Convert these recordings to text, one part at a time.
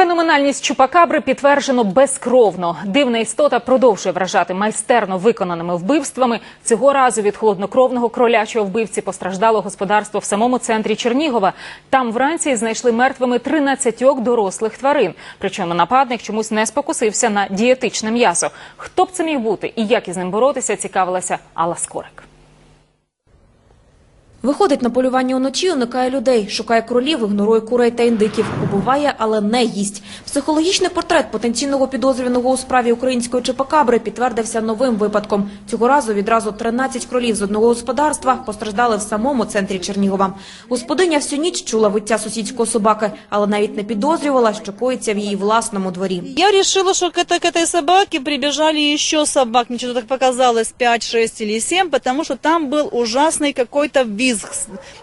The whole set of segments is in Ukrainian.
Феноменальність чупакабри підтверджено безкровно. Дивна істота продовжує вражати майстерно виконаними вбивствами. Цього разу від холоднокровного кролячого вбивці постраждало господарство в самому центрі Чернігова. Там вранці знайшли мертвими 13 дорослих тварин. Причому нападник чомусь не спокусився на дієтичне м'ясо. Хто б це міг бути і як із ним боротися, цікавилася Алла Скорик. Виходить на полювання уночі, уникає людей, шукає кролів, ігнорує курей та індиків, убиває, але не їсть. Психологічний портрет потенційного підозрюваного у справі української чепакабри підтвердився новим випадком. Цього разу відразу 13 кролів з одного господарства постраждали в самому центрі Чернігова. Господиня всю ніч чула виття сусідського собаки, але навіть не підозрювала, що коїться в її власному дворі. Я решила, что к этой, к этой собаке прибежали еще собак. Мне что-то так показалось 5, 6 или 7, потому что там был ужасный какой-то визг.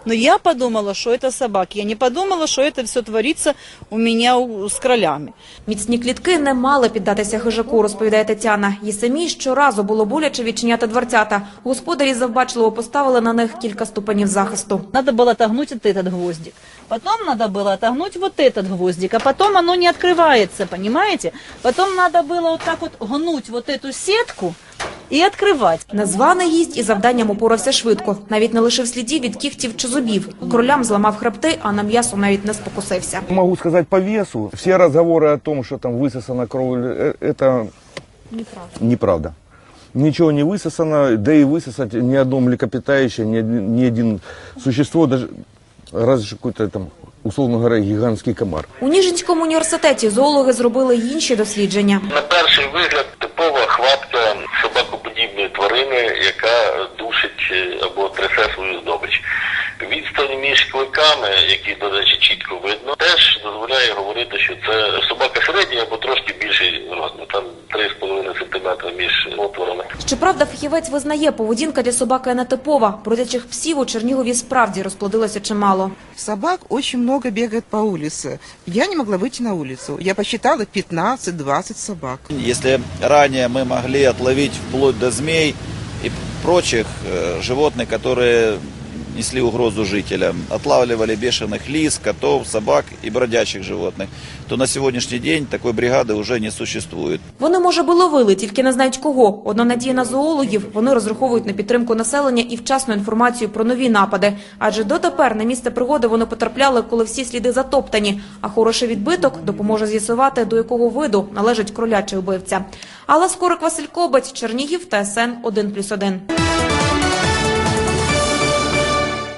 Но я подумала, что это собаки. Я не подумала, что это все творится у меня у- с кролями. Міцні клітки не мали піддатися хижаку, розповідає Тетяна. Їй самій щоразу було боляче відчиняти дверцята. Господарі завбачливо поставили на них кілька ступенів захисту. Надо было отогнуть вот этот гвоздик. Потом надо было отогнуть вот этот гвоздик, а потом оно не открывается, понимаете? Потом надо было вот так вот гнуть вот эту сетку и открывать. Незваний гість із завданням упорався швидко. Навіть не лишив слідів від кігтів чи зубів. Кролям зламав хребти, а на м'ясо навіть не спокусився. Могу сказать по весу. Все разговоры о том, что там высосана кровь, э, это неправда. Ничего не высосано, да и высосать ни одно млекопитающее, ни, один- ни один существо, даже разве что какой-то там, условно говоря, гигантский комар. У Ніжинському університеті зоологи зробили й інші дослідження. На перший вигляд типова хватка собакоподібної яка душить е, або трясе свою здобич. Відстань між кликами, які, до речі, чітко видно, теж дозволяє говорити, що це собака середня або трошки більший розмір, там 3,5 см між отворами. Щоправда, фахівець визнає, поведінка для собаки нетипова. Бродячих псів у Чернігові справді розплодилося чимало. Собак очень много бегает по улице. Я не могла выйти на улицу. Я посчитала 15-20 собак. Если ранее мы могли отловить вплоть до змей и прочих э, животных, которые несли угрозу жителям, отлавливали бешеных лис, котов, собак и бродячих животных, то на сегодняшний день такой бригады уже не существует. Вони, може, би ловили, тільки не знають кого. Одна надія на зоологів. Вони розраховують на підтримку населення і вчасну інформацію про нові напади. Адже дотепер на місце пригоди вони потрапляли, коли всі сліди затоптані. А хороший відбиток допоможе з'ясувати, до якого виду належить кролячий убивця. Алла Скорик, Василь Кобець, Чернігів, ТСН 1+,1.